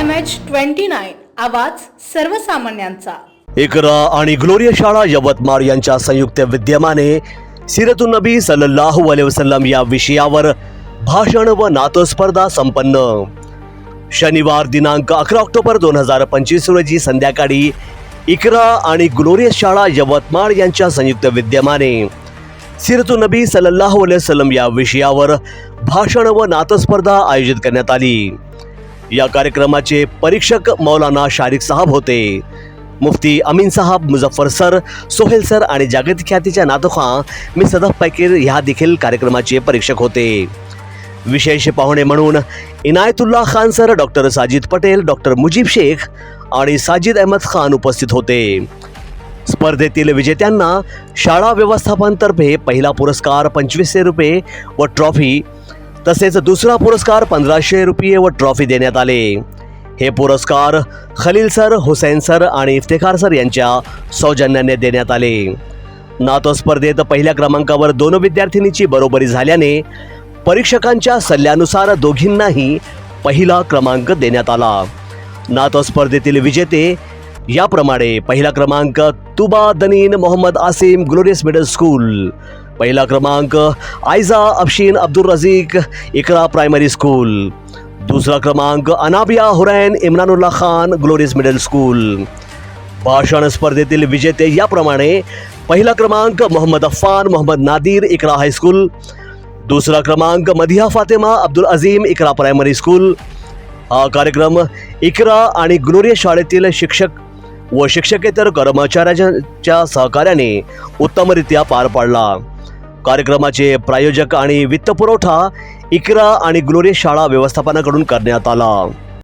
M H twenty nine आवाज सर्वसामान्यांचा. इकरा आणि ग्लोरिया शाळा यवतमाळ यांच्या संयुक्त विद्यमाने सिरतुन नबी सल्लाहू अले वसलम या विषयावर भाषण व नातस्पर्धा संपन्न. शनिवार दिनांक अकरा ऑक्टोबर दोन हजार पंचवीस रोजी संध्याकाळी इकरा आणि ग्लोरियस शाळा यवतमाळ यांच्या संयुक्त विद्यमाने सिरतु नबी सल्लल्लाहु अलैहि या विषयावर भाषण व नातस्पर्धा आयोजित करण्यात आली. या कार्यक्रमाचे परीक्षक मौलाना शारिक साहब होते. मुफ्ती अमीन साहब मुझफ्फर सर सोहेल सर आणि जागतिक ख्यातीच्या नातोखा मी सदफ पैकीर ह्या देखील कार्यक्रमाचे परीक्षक होते. विशेष पाहुणे म्हणून Inayatullah Khan sir doctor Sajid Patel doctor Mujeeb Shaikh आणि साजिद अहमद खान उपस्थित होते. स्पर्धेतील विजेत्यांना शाळा व्यवस्थापनतर्फे पहिला पुरस्कार पंचवीसशे रुपये व ट्रॉफी तसेच दुसरा पुरस्कार पंधराशे रुपये व ट्रॉफी देण्यात आले. हे पुरस्कार खलील सर हुसैन सर आणि इफ्तेखार सर यांच्या सौजन्याने देण्यात आले. नातो स्पर्धेत पहिल्या क्रमांकावर दोन विद्यार्थिनीची बरोबरी झाल्याने परीक्षकांच्या सल्ल्यानुसार दोघींनाही पहिला क्रमांक देण्यात आला. नातो स्पर्धेतील विजेते याप्रमाणे पहिला क्रमांक Tuba Daneen Mohammed Asim glorious middle school पहिला क्रमांक आयझा अफशीन अब्दुल रझीक इकरा प्रायमरी स्कूल. दुसरा क्रमांक Anabia Hurain Imranullah Khan glorious middle school. भाषण स्पर्धेतील विजेते याप्रमाणे पहिला क्रमांक मोहम्मद अफ्फान मोहम्मद नादीर इकरा हायस्कूल दुसरा क्रमांक मदिहा फातेमा अब्दुल अझीम इकरा प्रायमरी स्कूल. हा कार्यक्रम इकरा आणि ग्लोरिया शाळेतील शिक्षक व शिक्षकेतर कर्मचाऱ्यांच्या सहकार्याने उत्तमरित्या पार पाडला. कार्यक्रमाचे प्रायोजक आणि वित्तपुरवठा इकरा आणि ग्लोरी शाळा व्यवस्थापनाकडून करण्यात आला.